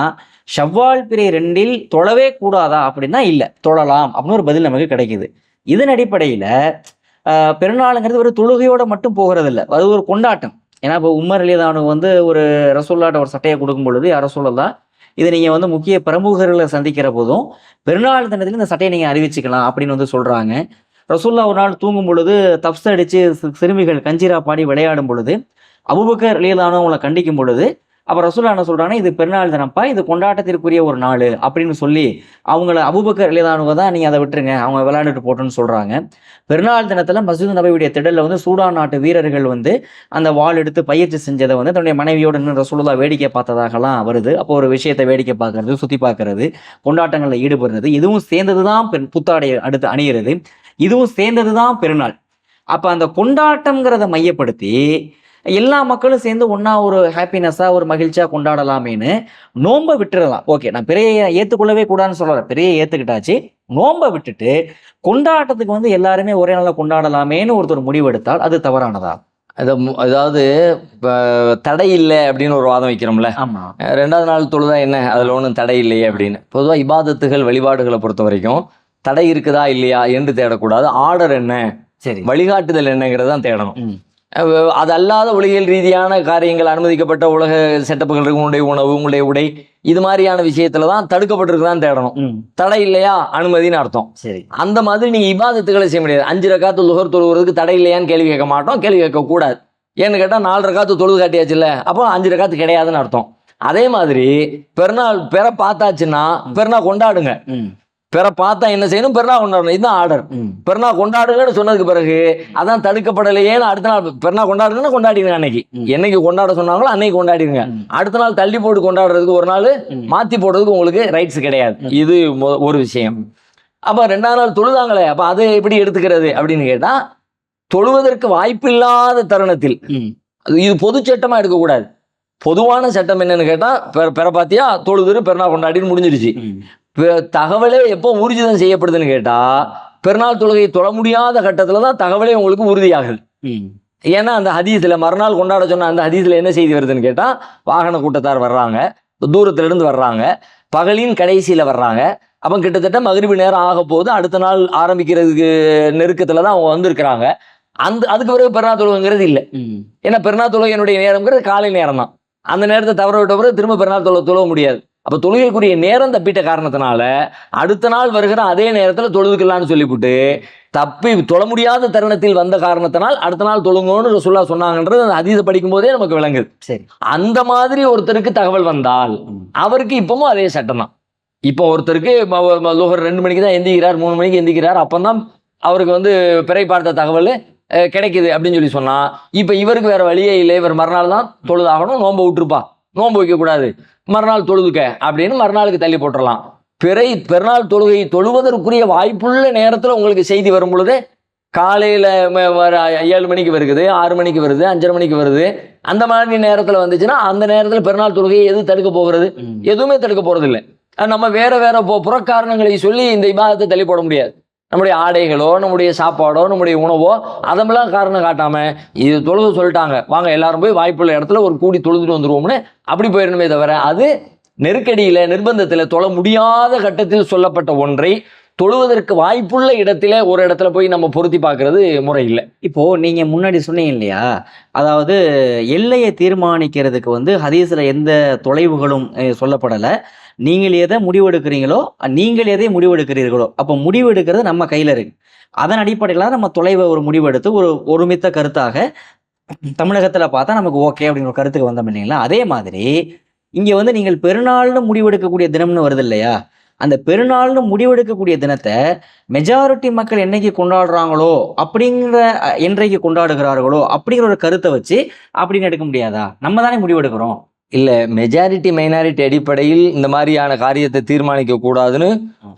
ஷவ்வால் பிறை ரெண்டில் தொழவே கூடாதா அப்படின்னா இல்லை தொழலாம் அப்படின்னு ஒரு பதில் நமக்கு கிடைக்குது. இதன் அடிப்படையில் பெருநாளுங்கிறது ஒரு தொழுகையோடு மட்டும் போகிறதில்ல அது ஒரு கொண்டாட்டம். ஏன்னா இப்போ உம்மர் அலிதானு வந்து ஒரு ரசூல்லாட்ட ஒரு சட்டையை கொடுக்கும் பொழுது அரசூலா இது நீங்கள் வந்து முக்கிய பிரமுகர்களை சந்திக்கிற போதும் பெருநாள் தினத்தில் இந்த சட்டையை நீங்கள் அறிவிச்சுக்கலாம் அப்படின்னு வந்து சொல்கிறாங்க ரசூல்லா ஒரு நாள் தூங்கும் பொழுது தப்ஸ் அடித்து சிறுமிகள் கஞ்சிரா பாடி விளையாடும் பொழுது அபுபக்கர் லீலானோ அவங்கள கண்டிக்கும் பொழுது அப்போ ரசூல்லா என்ன சொல்கிறாங்கன்னா இது பெருநாள் தினப்பா இது கொண்டாட்டத்திற்குரிய ஒரு நாள் அப்படின்னு சொல்லி அவங்கள அபுபக்கர் லீலானுவை தான் நீங்கள் அதை விட்டுருங்க அவங்க விளையாண்டுட்டு போட்டோன்னு சொல்கிறாங்க பெருநாள் தினத்தில் மசூத் நபியுடைய திடலில் வந்து சூடான் நாட்டு வீரர்கள் வந்து அந்த வாள் எடுத்து பயிற்சி செஞ்சதை வந்து தன்னுடைய மனைவியோடு நின்று வேடிக்கை பார்த்ததாகலாம் வருது. அப்போ ஒரு விஷயத்தை வேடிக்கை பார்க்கறது சுற்றி பார்க்கறது கொண்டாட்டங்களில் ஈடுபடுறது இதுவும் சேர்ந்தது தான் பெண் புத்தாடை அடுத்து அணியிறது இதுவும் சேர்ந்தது தான் பெருநாள். அப்போ அந்த கொண்டாட்டங்கிறத மையப்படுத்தி எல்லா மக்களும் சேர்ந்து ஒன்றா ஒரு ஹாப்பினஸ்ஸாக ஒரு மகிழ்ச்சியாக கொண்டாடலாமேன்னு நோன்பை விட்டுறலாம். ஓகே நான் பிறையை ஏற்றுக்கொள்ளவே கூடாதுன்னு சொல்லலை. பிறையை ஏற்றுக்கிட்டாச்சு நோன்பை விட்டுட்டு கொண்டாட்டத்துக்கு வந்து எல்லாருமே ஒரே நாளில் கொண்டாடலாமேன்னு ஒருத்தர் முடிவெடுத்தால் அது தவறானதா? அதாவது தடை இல்லை அப்படின்னு ஒரு வாதம் வைக்கிறோம்ல. ஆமா. அஹ் ரெண்டாவது நாள் தொழுதா என்ன? அதில் ஒன்றும் தடை இல்லையே அப்படின்னு. பொதுவாக இபாதத்துகள் வழிபாடுகளை பொறுத்த வரைக்கும் தடை இருக்குதா இல்லையா என்று தேடக்கூடாது. ஆர்டர் என்ன? சரி. வழிகாட்டுதல் என்னங்கிறத தான் தேடணும் அது அல்லாத உலகியல் ரீதியான காரியங்கள் அனுமதிக்கப்பட்ட உலக செட்டப்புகள் உங்களுடைய உணவு உங்களுடைய உடை இது மாதிரியான விஷயத்துல தான் தடுக்கப்பட்டிருக்குதான் தேடணும். தடை இல்லையா? அனுமதின்னு அர்த்தம். சரி. அந்த மாதிரி நீங்க இபாதத்துகளை செய்ய முடியாது. அஞ்சு ரக்காத்து லுகர் தொழுகிறதுக்கு தடை இல்லையான்னு கேள்வி கேட்க மாட்டோம். கேள்வி கேட்க கூடாது. ஏன்னு கேட்டா நாலு ரக்காத்து தொழுது காட்டியாச்சுல்ல? அப்போ அஞ்சு ரக்காத்து கிடையாதுன்னு அர்த்தம். அதே மாதிரி பெருநாள் பெற பார்த்தாச்சுன்னா பெருநா கொண்டாடுங்க. ம். பெற பார்த்தா என்ன செய்யணும்? பெருநா கொண்டாடணும். இதுதான் ஆர்டர். ம். பெருநா கொண்டாடுங்கன்னு சொன்னதுக்கு பிறகு அதான் தடுக்கப்படலையேன்னு அடுத்த நாள் பெருநா கொண்டாடுங்கன்னா கொண்டாடிடுங்க அன்னைக்கு. என்னைக்கு கொண்டாட சொன்னாங்களோ அன்னைக்கு கொண்டாடிடுங்க. அடுத்த நாள் தள்ளி போட்டு கொண்டாடுறதுக்கு ஒரு நாள் ம். மாத்தி போடுறதுக்கு உங்களுக்கு ரைட்ஸ் கிடையாது. இது ஒரு விஷயம். அப்ப ரெண்டாவது நாள் தொழுதாங்களே அப்ப அதை எப்படி எடுத்துக்கிறது அப்படின்னு கேட்டா தொழுவதற்கு வாய்ப்பில்லாத தருணத்தில். இது பொது சட்டமா எடுக்கக்கூடாது. பொதுவான சட்டம் என்னன்னு கேட்டா பெற பெற பாத்தியா தொழுதுரு பெருநாள் கொண்டாடின்னு முடிஞ்சிருச்சு தகவலே எப்போ ஊர்ஜிதம் செய்யப்படுதுன்னு கேட்டா பெருநாள் தொழுகை தொழ முடியாத கட்டத்துல தான் தகவலே உங்களுக்கு உறுதியாகுது. ஏன்னா அந்த ஹதீஸ்ல மறுநாள் கொண்டாட சொன்ன அந்த ஹதீஸ்ல என்ன செய்தி வருதுன்னு கேட்டா வாகன கூட்டத்தார் வர்றாங்க தூரத்துல இருந்து வர்றாங்க பகலின் கடைசியில வர்றாங்க. அப்போ கிட்டத்தட்ட மகிழ்வு நேரம் ஆக போகுது அடுத்த நாள் ஆரம்பிக்கிறதுக்கு நெருக்கத்துல தான் அவங்க வந்திருக்கிறாங்க. அந்த அதுக்கு பிறகு பெருநாள் தொழுகைங்கிறது இல்லை. ஏன்னா பெருநாள் தொழுகையினுடைய நேரம்ங்கிறது காலை நேரம் தான் அந்த நேரத்தை தவற விட்ட பிறகு திரும்ப பெருநாள் தொழ தொழ முடியாது. அப்போ தொழுகைக்குரிய நேரம் தப்பிட்ட காரணத்தினால அடுத்த நாள் வருகிற அதே நேரத்தில் தொழுதுக்கலாம்னு சொல்லிவிட்டு தப்பி தொழ முடியாத தருணத்தில் வந்த காரணத்தினால் அடுத்த நாள் தொழுங்கன்னு ரசூல்லா சொன்னாங்கன்றது அந்த அதீத படிக்கும் போதே நமக்கு விளங்குது. சரி. அந்த மாதிரி ஒருத்தருக்கு தகவல் வந்தால் அவருக்கு இப்பவும் அதே சட்டம் தான். இப்போ ஒருத்தருக்கு லுகர் ரெண்டு மணிக்கு தான் எந்திக்கிறார் மூணு மணிக்கு எந்திக்கிறார் அப்பந்தான் அவருக்கு வந்து பிறை பார்த்த தகவல் கிடைக்குது அப்படின்னு சொல்லி சொன்னா இப்போ இவருக்கு வேற வழியே இல்லை இவர் மறுநாள் தான் தொழுதாகணும் நோன்பை விட்டுருப்பா நோன்பு வைக்கக்கூடாது. மறுநாள் தொழுதுக்க அப்படின்னு மறுநாளுக்கு தள்ளி போட்டுறலாம். பிறை பெருநாள் தொழுகை தொழுவதற்குரிய வாய்ப்புள்ள நேரத்தில் உங்களுக்கு செய்தி வரும் பொழுது காலையில் ஏழு மணிக்கு வருகுது ஆறு மணிக்கு வருது அஞ்சரை மணிக்கு வருது. அந்த மாதிரி நேரத்தில் வந்துச்சுன்னா அந்த நேரத்தில் பெருநாள் தொழுகையை எது தடுக்க போகிறது? எதுவுமே தடுக்க போறதில்லை. அஹ் நம்ம வேற வேற புறக்காரணங்களை சொல்லி இந்த இபாதத்தை தள்ளி போட முடியாது. நம்முடைய ஆடைகளோ நம்முடைய சாப்பாடோ நம்முடைய உணவோ அதெல்லாம் காரணம் காட்டாமல் இது தொழுது சொல்லிட்டாங்க. வாங்க எல்லாரும் போய் வாய்ப்புள்ள இடத்துல ஒரு கூடி தொழுதுட்டு வந்துருவோம்னு அப்படி போயிடணுமே தவிர அது நெருக்கடியில் நிர்பந்தத்தில் தொழ முடியாத கட்டத்தில் சொல்லப்பட்ட ஒன்றை தொழுவதற்கு வாய்ப்புள்ள இடத்துல ஒரு இடத்துல போய் நம்ம பொருத்தி பார்க்கறது முறை இல்லை இப்போ நீங்க முன்னாடி சொன்னீங்க இல்லையா அதாவது எல்லையை தீர்மானிக்கிறதுக்கு வந்து ஹதீஸ்ல எந்த தொலைவுகளும் சொல்லப்படலை. நீங்கள் எதை முடிவெடுக்கிறீங்களோ நீங்கள் எதை முடிவெடுக்கிறீர்களோ அப்போ முடிவெடுக்கிறது நம்ம கையில இருக்கு. அதன் அடிப்படையில் நம்ம தொலைவை ஒரு முடிவெடுத்து ஒரு ஒருமித்த கருத்தாக தமிழகத்தில் பார்த்தா நமக்கு ஓகே அப்படிங்கிற ஒரு கருத்துக்கு வந்தோம் இல்லைங்களா? அதே மாதிரி இங்கே வந்து நீங்கள் பெருநாள்னு முடிவெடுக்கக்கூடிய தினம்னு வருது இல்லையா? அந்த பெருநாள்னு முடிவெடுக்கக்கூடிய தினத்தை மெஜாரிட்டி மக்கள் என்னைக்கு கொண்டாடுறாங்களோ அப்படிங்கிற என்றைக்கு கொண்டாடுகிறார்களோ அப்படிங்கிற ஒரு கருத்தை வச்சு அப்படின்னு எடுக்க முடியாதா? நம்ம தானே முடிவெடுக்கிறோம். இல்ல மெஜாரிட்டி மைனாரிட்டி அடிப்படையில் இந்த மாதிரியான காரியத்தை தீர்மானிக்க கூடாதுன்னு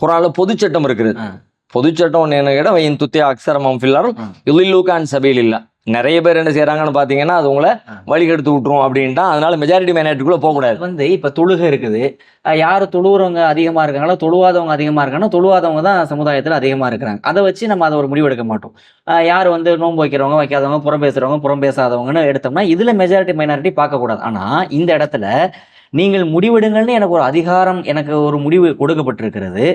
குரான்ல பொதுச்சட்டம் இருக்குது. ஆ. பொதுச்சட்டம் ஒன்று என்ன கேட்டால் துத்திய அக்ஸரமம் ஃபில்லாரும் ஆ. இலில்லூக்கான் சபையில் இல்லை நிறைய பேர் என்ன செய்றாங்கன்னு பார்த்தீங்கன்னா அது உங்களை. வழிகெடுத்து விட்டுரும் அப்படின்ட்டா அதனால மெஜாரிட்டி மைனாரிட்டிக்குள்ள போகக்கூடாது வந்து இப்ப தொழுகை இருக்குது. யாரு தொழுவுறவங்க அதிகமா இருக்காங்களோ தொழுவாதவங்க அதிகமா இருக்காங்கன்னா தொழுவாதவங்க தான் சமுதாயத்துல அதிகமா இருக்கிறாங்க. அதை வச்சு நம்ம அதை ஒரு முடிவெடுக்க மாட்டோம். அஹ், யார் வந்து நோன்பு வைக்கிறவங்க வைக்காதவங்க புறம் பேசுறவங்க புறம் பேசாதவங்கன்னு எடுத்தோம்னா இதுல மெஜாரிட்டி மைனாரிட்டி பார்க்க கூடாது ஆனா இந்த இடத்துல நீங்கள் முடிவெடுங்கள்னு எனக்கு ஒரு அதிகாரம் எனக்கு ஒரு முடிவு கொடுக்கப்பட்டிருக்கிறது.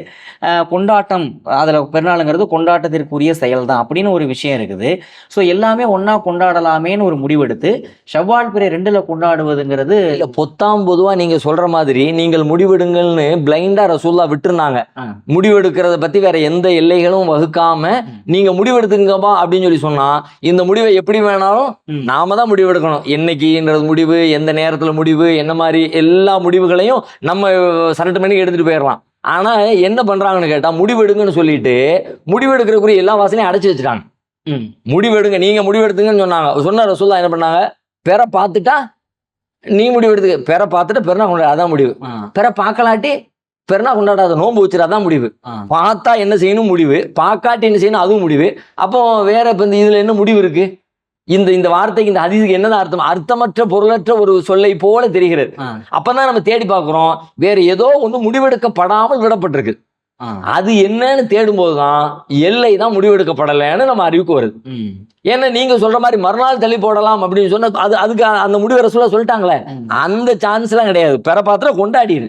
கொண்டாட்டம் அதில் பெருநாளுங்கிறது கொண்டாட்டத்திற்குரிய செயல் தான் அப்படின்னு ஒரு விஷயம் இருக்குது. ஸோ எல்லாமே ஒன்றா கொண்டாடலாமேன்னு ஒரு முடிவெடுத்து ஷவ்வால் பிறை ரெண்டில் கொண்டாடுவதுங்கிறது இல்ல பொத்தாம் பொதுவா நீங்க சொல்ற மாதிரி நீங்கள் முடிவெடுங்கள்னு பிளைண்டா ரசூல்லா விட்டுருந்தாங்க. முடிவெடுக்கிறத பத்தி வேற எந்த எல்லைகளும் வகுக்காம நீங்க முடிவெடுத்துங்கப்பா அப்படின்னு சொல்லி சொன்னா இந்த முடிவை எப்படி வேணாலும். நாம தான் முடிவெடுக்கணும். என்னைக்குன்றது முடிவு எந்த நேரத்துல முடிவு என்ன மாதிரி எல்லா முடிவுகளையும் நம்ம சரட்டு மணிக்கு எடுத்துட்டு போயிடலாம் ஆனா என்ன பண்றாங்கன்னு கேட்டா முடிவெடுங்கன்னு சொல்லிட்டு முடிவெடுக்கிறக்குரிய எல்லா வாசலையும் அடைச்சு வச்சுட்டாங்க. முடிவெடுங்க நீங்க முடிவெடுத்துங்கன்னு சொன்னாங்க. சொன்ன ரசூல்லா என்ன பண்ணாங்க? பெற பார்த்துட்டா நீ முடிவெடுத்துக்க. பெற பார்த்துட்டு பெருனா கொண்டாட அதான் முடிவு. பெற பார்க்கலாட்டி பெருனா கொண்டாடாத நோன்பு அதான் முடிவு. பார்த்தா என்ன செய்யணும்? முடிவு. பார்க்காட்டி என்ன செய்யணும்? அதுவும் முடிவு. அப்போ வேற இப்போ இந்த இதுல என்ன முடிவு இருக்கு? இந்த இந்த வார்த்தைக்கு இந்த ஹதீஸுக்கு என்னதான் அர்த்தம்? அர்த்தமற்ற பொருளற்ற ஒரு சொல்லை போல தெரிகிறது. அப்பதான் நம்ம தேடி பார்க்கிறோம் வேற ஏதோ ஒன்று முடிவெடுக்கப்படாமல் விடப்பட்டிருக்கு. அது என்னன்னு தேடும்போது தான் எல்லை தான் முடிவெடுக்கப்படலைன்னு நம்ம அறிவுக்கு வருது. ஏன்னா நீங்க சொல்ற மாதிரி மறுநாள் தள்ளி போடலாம் அப்படின்னு சொன்னா அது அதுக்கு அந்த முடிவு ரசூலா சொல்லிட்டாங்களே. அந்த சான்ஸ் எல்லாம் கிடையாது. பிற பாத்திரம் கொண்டாடிடு.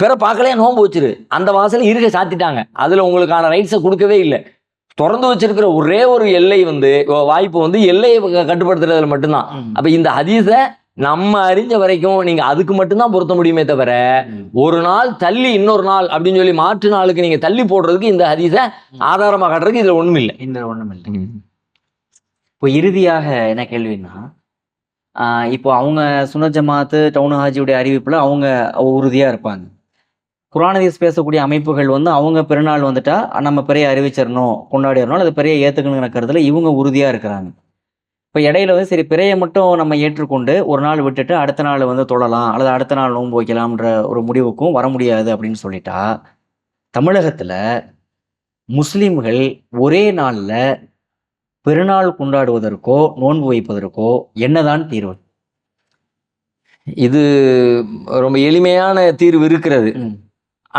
பிற பார்க்கலையே நோன்பு வச்சிரு. அந்த வாசல் இருக்க சாத்திட்டாங்க. அதுல உங்களுக்கான ரைட்ஸை கொடுக்கவே இல்லை. திறந்து வச்சிருக்கிற ஒரே ஒரு எல்லை வந்து வாய்ப்பு வந்து எல்லையை கட்டுப்படுத்துறதுல மட்டும்தான். அப்ப இந்த ஹதீஸை நம்ம அறிஞ்ச வரைக்கும் நீங்க அதுக்கு மட்டும்தான் பொருத்த முடியுமே தவிர. ஒரு நாள் தள்ளி இன்னொரு நாள் அப்படின்னு சொல்லி மாற்று நாளுக்கு நீங்க தள்ளி போடுறதுக்கு இந்த ஹதீஸை ஆதாரமா காட்டுறதுக்கு இதுல ஒண்ணும் இல்லை இந்த ஒன்றும் இல்லை இப்போ இறுதியாக என்ன கேள்வின்னா இப்போ அவங்க சுனத் ஜமாத்து டவுன் ஹாஜியுடைய அறிவிப்புல அவங்க உறுதியா இருப்பாங்க. குரானதீஸ் பேசக்கூடிய அமைப்புகள் வந்து அவங்க பெருநாள் வந்துட்டா நம்ம பெரிய அறிவிச்சிடணும் கொண்டாடிடணும் அது பெரிய ஏத்துக்கணுங்கிற கருத்துல இவங்க உறுதியா இருக்கிறாங்க. இப்போ இடையில வந்து சரி பிறையை மட்டும் நம்ம ஏற்றுக்கொண்டு ஒரு நாள் விட்டுட்டு அடுத்த நாள் வந்து தொழலாம் அல்லது அடுத்த நாள் நோன்பு வைக்கலாம்ன்ற ஒரு முடிவுக்கும் வர முடியாது அப்படின்னு சொல்லிட்டா தமிழகத்துல முஸ்லிம்கள் ஒரே நாள்ல பெருநாள் கொண்டாடுவதற்கோ நோன்பு வைப்பதற்கோ என்னதான் தீர்வு? இது ரொம்ப எளிமையான தீர்வு இருக்கிறது.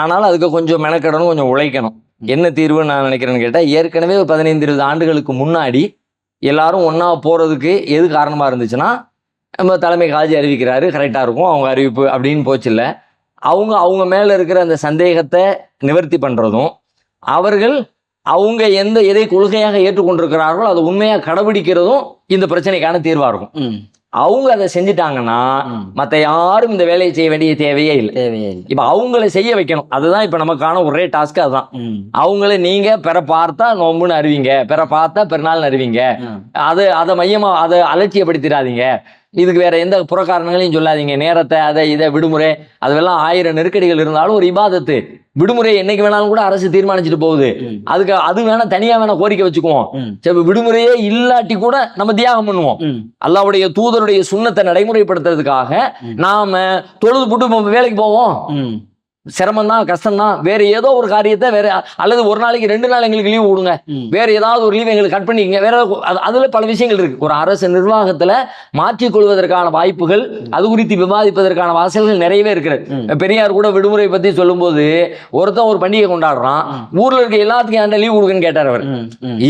ஆனால் அதுக்கு கொஞ்சம் மெனக்கடணும் கொஞ்சம் உழைக்கணும். என்ன தீர்வுன்னு நான் நினைக்கிறேன்னு கேட்டால் ஏற்கனவே பதினைந்து இருபது ஆண்டுகளுக்கு முன்னாடி எல்லாரும் ஒன்றா போகிறதுக்கு எது காரணமாக இருந்துச்சுன்னா நம்ம தலைமை காஜி அறிவிக்கிறாரு கரெக்டாக இருக்கும் அவங்க அறிவிப்பு அப்படின்னு போச்சுல்ல அவங்க அவங்க மேலே இருக்கிற அந்த சந்தேகத்தை நிவர்த்தி பண்ணுறதும் அவர்கள் அவங்க எந்த எதை கொள்கையாக ஏற்றுக்கொண்டிருக்கிறார்களோ அதை உண்மையாக கடைபிடிக்கிறதும் இந்த பிரச்சனைக்கான தீர்வாக இருக்கும். அவங்க அதை செஞ்சிட்டாங்கன்னா ம். மற்ற யாரும் இந்த வேலையை செய்ய வேண்டிய தேவையே இல்லை. தேவையே இல்லை. இப்போ அவங்கள செய்ய வைக்கணும். அதுதான் இப்போ நமக்கான ஒரே டாஸ்க் அதுதான். அவங்கள நீங்க பெற பார்த்தா நோம்புன்னு அறிவிங்க பெற பார்த்தா பெருநாள்னு அறிவிங்க. அது அதை மையமா அதை அலட்சியப்படுத்திடாதீங்க. இதுக்கு வேற எந்த புறக்காரணங்களையும் சொல்லாதீங்க. நேரத்தை அதை இதை விடுமுறை அதுவெல்லாம் ஆயிரம் நெருக்கடிகள் இருந்தாலும் ஒரு இபாதத்து. விடுமுறை என்னைக்கு வேணாலும் கூட அரசு தீர்மானிச்சுட்டு போகுது. அதுக்கு அது வேணா தனியா வேணா கோரிக்கை வச்சுக்குவோம். சரி விடுமுறையே இல்லாட்டி கூட நம்ம தியாகம் பண்ணுவோம். அல்லாவுடைய தூதருடைய சுண்ணத்தை நடைமுறைப்படுத்துறதுக்காக. நாம தொழுது போட்டு வேலைக்கு போவோம். சிரமம் தான் கஷ்டம் தான் வேற ஏதோ ஒரு காரியத்தை வேற அல்லது ஒரு நாளைக்கு ரெண்டு நாள் எங்களுக்கு லீவ் கொடுங்க ம். வேற ஏதாவது ஒரு லீவ் எங்களுக்கு கட் பண்ணிக்கங்க. வேற அதுல பல விஷயங்கள் இருக்கு. ஒரு அரசு நிர்வாகத்துல மாற்றிக் கொள்வதற்கான வாய்ப்புகள் அது குறித்து விவாதிப்பதற்கான வாசல்கள் நிறையவே இருக்கிறது. பெரியார் கூட விடுமுறை பத்தி சொல்லும்போது ஒருத்தன் ஒரு பண்டிகை கொண்டாடுறான். ஊர்ல இருக்க எல்லாத்துக்கும் ஏன்டா லீவ் கொடுக்குன்னு கேட்டார் அவர்.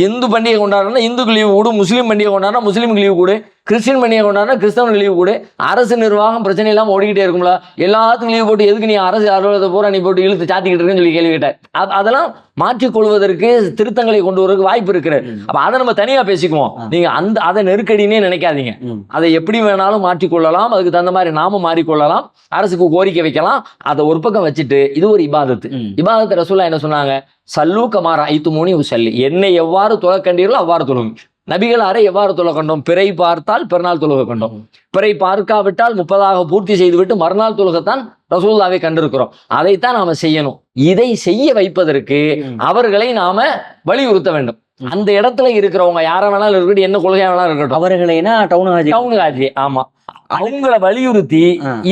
இந்து பண்டிகை கொண்டாடுறா இந்துக்கு லீவு கொடு முஸ்லீம் பண்டிகை கொண்டாடுறா முஸ்லீமுக்கு லீவு கொடு. கிறிஸ்டின் பண்டிகை கொண்டாடுறா கிறிஸ்தவனுக்கு லீவு கொடு அரசு நிர்வாகம் பிரச்சனை இல்லாம ஓடிக்கிட்டே இருக்கும்ல. எல்லாத்துக்கும் லீவு போட்டு எதுக்கு நீ அரசு அலுவலகத்தை பூரா நீ போட்டு இழுத்து சாத்திக்கிட்டு இருக்குன்னு சொல்லி கேள்வி கேட்டார். அது- அதெல்லாம் மாற்றிக் கொள்வதற்கு திருத்தங்களை கொண்டு வரதுக்கு வாய்ப்பு இருக்கிறது. அப்ப அதை நம்ம தனியா பேசிக்குவோம். நீங்க அந்த அதை நெருக்கடினே நினைக்காதீங்க. அதை எப்படி வேணாலும் மாற்றிக்கொள்ளலாம். அதுக்கு தகுந்த மாதிரி நாம மாறிக்கொள்ளலாம். அரசுக்கு கோரிக்கை வைக்கலாம். அதை ஒரு பக்கம் வச்சுட்டு இது ஒரு இபாதத்து. இபாதத்து ரசூலா என்ன சொன்னாங்க? சல்லு கமாரா ஐத்து மூணி உசல்லி. என்னை எவ்வாறு தொலை கண்டீர்களோ அவ்வாறு தொழுங்க. நபிகளாரை எவ்வாறு தொலை கண்டோம்? பிறை பார்த்தால் பெருநாள் தொழுக கண்டோம். பிறை பார்க்காவிட்டால் முப்பதாக பூர்த்தி செய்துவிட்டு மறுநாள் தொழுகத்தான் ரசூல்லாவை கண்டிருக்கிறோம். அதைத்தான் நாம செய்யணும். இதை செய்ய வைப்பதற்கு. அவர்களை நாம வலியுறுத்த வேண்டும். அந்த இடத்துல இருக்கிறவங்க யார வேணாலும் இருக்கட்டும் என்ன கொள்கையா வேணாலும் இருக்கட்டும். அவர்களைனா டவுன் ஹாஜி. ஆட்சி ஆமா. அவங்கள வலியுறுத்தி.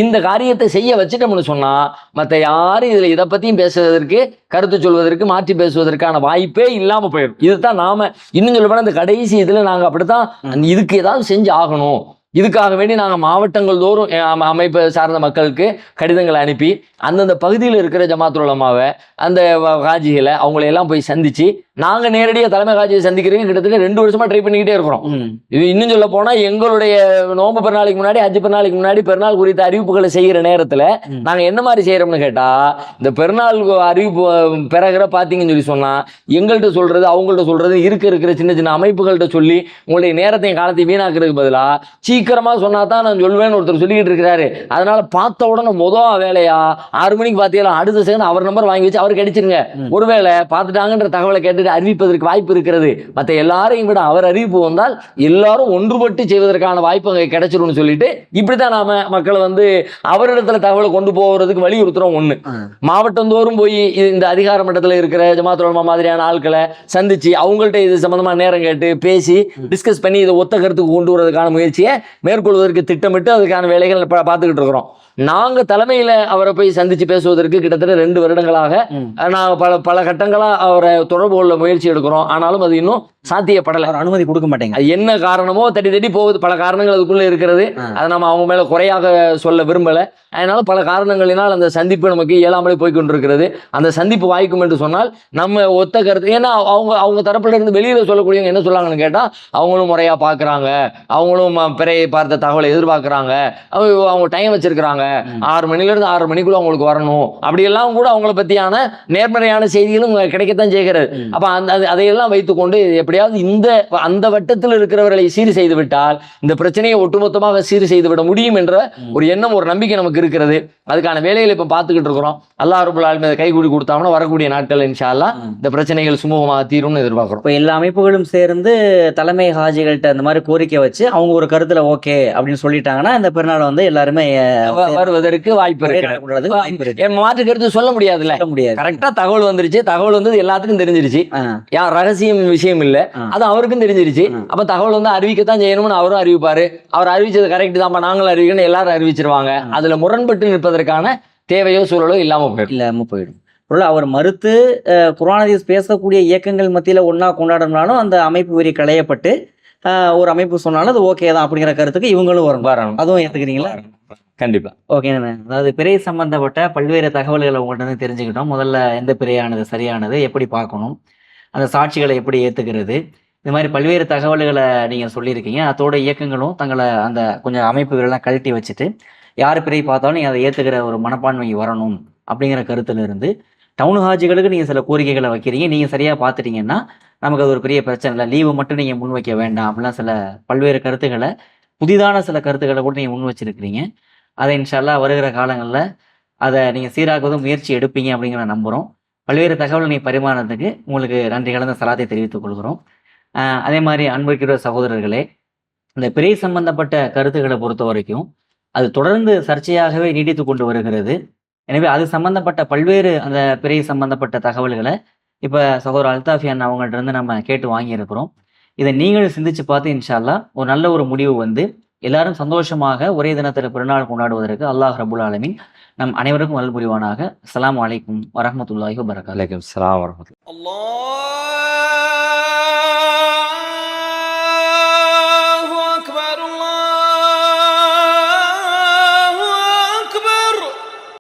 இந்த காரியத்தை செய்ய வச்சுட்டோம்னு சொன்னா மத்த யாரும் இதுல இதை பத்தியும் பேசுவதற்கு கருத்து சொல்வதற்கு மாற்றி பேசுவதற்கான வாய்ப்பே இல்லாம போயிடும். இதுதான் நாம இன்னும் சொல்ல போனா இந்த கடைசி இதுல நாங்க அப்படித்தான் இதுக்கு ஏதாவது செஞ்சு ஆகணும். இதுக்காக வேண்டி நாங்கள் மாவட்டங்கள் தோறும் அமைப்பை சார்ந்த மக்களுக்கு கடிதங்களை அனுப்பி அந்தந்த பகுதியில் இருக்கிற ஜமாத்துல் உலமாவை அந்த காஜிகளை அவங்களை எல்லாம் போய் சந்திச்சு நாங்கள் நேரடியாக தலைமை காஜியை சந்திக்கிறதுக்கு கிட்டத்தட்ட ரெண்டு வருஷமா ட்ரை பண்ணிக்கிட்டே இருக்கிறோம். இது இன்னும் சொல்ல போனா எங்களுடைய நோன்பு பெருநாளைக்கு முன்னாடி அஞ்சு பெருநாளைக்கு முன்னாடி பெருநாள் குறித்த அறிவிப்புகளை செய்கிற நேரத்துல ம். நாங்க என்ன மாதிரி செய்யறோம்னு கேட்டா இந்த பெருநாள் அறிவிப்பு பிறகுற பாத்தீங்கன்னு சொல்லி சொன்னா எங்கள்கிட்ட சொல்றது அவங்கள்ட்ட சொல்றது இருக்க இருக்கிற சின்ன சின்ன அமைப்புகள்கிட்ட சொல்லி உங்களுடைய நேரத்தையும் காலத்தையும் வீணாக்குறதுக்கு பதிலா சீக்கிரமா சொன்னா தான் நான் சொல்வேன்னு ஒருத்தர் சொல்லிக்கிட்டு இருக்கிறாரு. அதனால பார்த்த உடனே மொதல் வேலையா? ஆறு மணிக்கு பார்த்தீங்களா? அடுத்த செகண்ட் அவர் நம்பர் வாங்கி வச்சு அவருக்கு அடிச்சிருங்க. ஒருவேளை பார்த்துட்டாங்கன்ற தகவலை கேட்டுட்டு அறிவிப்பதற்கு வாய்ப்பு இருக்கிறது. மற்ற எல்லாரையும் விட அவர் அறிவிப்பு வந்தால் எல்லாரும் ஒன்றுபட்டு செய்வதற்கான வாய்ப்பு அங்கே கிடைச்சிரும்னு சொல்லிட்டு இப்படித்தான் நாம மக்களை வந்து அவரிடத்துல தகவலை கொண்டு போகிறதுக்கு வலியுறுத்துறோம் ஒண்ணு. ஆ. மாவட்டம் தோறும் போய் இந்த அதிகார மட்டத்தில் இருக்கிற ஜமாத்துலமா மாதிரியான ஆட்களை சந்திச்சு அவங்கள்ட்ட இது சம்பந்தமா நேரம் கேட்டு பேசி டிஸ்கஸ் பண்ணி இதை ஒத்த கருத்துக்கு கொண்டு வரதுக்கான முயற்சியை மேற்கொள்வதற்கு திட்டமிட்டு அதுக்கான வேலைகள் பார்த்துக்கிட்டு இருக்கிறோம். நாங்க தலைமையில அவரை போய் சந்திச்சு பேசுவதற்கு கிட்டத்தட்ட ரெண்டு வருடங்களாக. நான் பல பல கட்டங்களா அவரை தொடர்பு கொள்ள முயற்சி எடுக்கிறோம். ஆனாலும் அது இன்னும் சாத்தியப்படலை. அவர் அனுமதி கொடுக்க மாட்டேங்க. என்ன காரணமோ தட்டி தட்டி போகுது. பல காரணங்கள் அதுக்குள்ள இருக்கிறது. அதை நம்ம அவங்க மேல குறையாக சொல்ல விரும்பல. அதனால பல காரணங்களினால் அந்த சந்திப்பு நமக்கு இயலாமலே போய் கொண்டிருக்கிறது. அந்த சந்திப்பு வாய்க்கும் என்று சொன்னால் நம்ம ஒத்த கருத்து ஏன்னா அவங்க அவங்க தரப்புல இருந்து வெளியில சொல்லக்கூடியவங்க என்ன சொல்லாங்கன்னு கேட்டா அவங்களும் முறையா பாக்குறாங்க அவங்களும் ம- பிறையை பார்த்த தகவலை எதிர்பார்க்கறாங்க அவங்க அவங்க டைம் வச்சிருக்கிறாங்க. ஆறு மணில இருந்து ஆறு மணிக்குள்ள அவங்களுக்கு வரணும் அப்படியெல்லாம் கூட அவங்கள பத்தியான நேர்மறையான செய்திகளும் கிடைக்கத்தான் செய்கிறது. அப்ப அந்த அது- அதையெல்லாம் வைத்துக்கொண்டு எப்படியாவது இந்த அந்த வட்டத்தில் இருக்கிறவர்களை சீர் செய்து விட்டால் இந்த பிரச்சனையை ஒட்டுமொத்தமாக சீர் செய்து விட முடியும் என்ற. ஒரு எண்ணம் ஒரு நம்பிக்கை நமக்கு இருக்கிறது அதுக்கான வேலைகளை இப்ப பார்த்துக்கிட்டு இருக்கிறோம் அல்லாஹ் ரபுல் ஆலமீன் அதை கைகூடி கொடுத்தாங்கன்னா வரக்கூடிய நாட்கள் இன்ஷா அல்லாஹ் ம். இந்த பிரச்சனைகள் சுமூகமாக தீரும்னு எதிர்பார்க்கிறோம் இப்போ எல்லா அமைப்புகளும் சேர்ந்து தலைமை ஹாஜிகள்கிட்ட அந்த மாதிரி கோரிக்கை வச்சு அவங்க ஒரு கருத்துல ஓகே அப்படின்னு சொல்லிட்டாங்கன்னா இந்த பெருநாள் வந்து எல்லாருமே வருவதற்கு வாய்ப்பு இருக்கு வாய்ப்பு இருக்கு. என் மாற்று கருத்து சொல்ல முடியாதுல்ல. முடியாது. கரெக்டா தகவல் வந்துருச்சு. தகவல் வந்து எல்லாத்துக்கும் தெரிஞ்சிருச்சு. ஆ, யா ரகசியம் விஷயம் இல்ல. அது அவருக்கும் தெரிஞ்சிருச்சு. அப்ப தகவல் வந்து அறிவிக்கத்தான் செய்யணும்னு அவரும் அறிவிப்பாரு. அவர் அறிவிச்சது கரெக்ட் தான்ப்பா. நாங்களும் அறிவிக்கணும் எல்லாரும் அறிவிச்சிருவாங்க. அதுல முரண்பட்டு நிற்பதற்கான தேவையோ சூழலோ இல்லாம போயிடும். இல்லாம போயிடும். பொருள் அவர் மறுத்து ஹதீஸ் பேசக்கூடிய இயக்கங்கள் மத்தியில ஒண்ணா கொண்டாடணும்னாலும் அந்த அமைப்பு வெறி களையப்பட்டு ஒரு அமைப்பு சொன்னாலும் அது ஓகே தான் அப்படிங்கிற கருத்துக்கு இவங்களும் வரும். வரணும் அதுவும் ஏத்துக்கிறீங்களா? கண்டிப்பா. ஓகேண்ணே அதாவது பிறை சம்பந்தப்பட்ட பல்வேறு தகவல்களை உங்கள்கிட்ட இருந்து தெரிஞ்சுக்கிட்டோம். முதல்ல எந்த பிறையானது சரியானது எப்படி பார்க்கணும் அந்த சாட்சிகளை எப்படி ஏத்துக்கிறது இந்த மாதிரி பல்வேறு தகவல்களை நீங்க சொல்லியிருக்கீங்க. அதோட இயக்கங்களும் தங்களை அந்த கொஞ்சம் அமைப்புகள்லாம் கழட்டி வச்சுட்டு யார் பிறை பார்த்தாலும் நீங்க அதை ஏத்துக்கிற ஒரு மனப்பான்மை வரணும் அப்படிங்கிற கருத்துல இருந்து டவுன் ஹாஜிகளுக்கு நீங்க சில கோரிக்கைகளை வைக்கிறீங்க. நீங்க சரியா பார்த்துட்டீங்கன்னா நமக்கு அது ஒரு பெரிய பிரச்சனை இல்லை. லீவு மட்டும் நீங்கள் முன் வைக்க வேண்டாம் அப்படிலாம் சில பல்வேறு கருத்துக்களை புதிதான சில கருத்துக்களை கூட நீங்கள் முன் வச்சிருக்கிறீங்க. அதை இன்ஷால்லா வருகிற காலங்களில் அதை நீங்கள் சீராக்குவதும் முயற்சி எடுப்பீங்க அப்படிங்கிற நம்புகிறோம் பல்வேறு தகவலை நீ பரிமாறதுக்கு உங்களுக்கு நன்றி கலந்த சலாத்தை தெரிவித்துக் கொள்கிறோம். அதே மாதிரி அன்பிற்கிற சகோதரர்களே இந்த பிறை சம்பந்தப்பட்ட கருத்துக்களை பொறுத்த வரைக்கும் அது தொடர்ந்து சர்ச்சையாகவே நீடித்து கொண்டு வருகிறது. எனவே அது சம்பந்தப்பட்ட பல்வேறு அந்த பிறை சம்பந்தப்பட்ட தகவல்களை இப்போ சகோதரர் அல்தாஃபியான் அவங்கள்ட்ட இருந்து நம்ம கேட்டு வாங்கியிருக்கிறோம். இதை நீங்களும் சிந்திச்சு பார்த்து இன்ஷால்லா ஒரு நல்ல ஒரு முடிவு வந்து எல்லாரும் சந்தோஷமாக ஒரே தினத்தில் பிறநாள் கொண்டாடுவதற்கு அல்லாஹ் ரபுல் ஆலமின் நம் அனைவருக்கும் அல் புரிவானாக. அஸ்லாம் வலைக்கும் வரமத்துல்லாஹி வரகாலைக்கும் அஸ்லாம்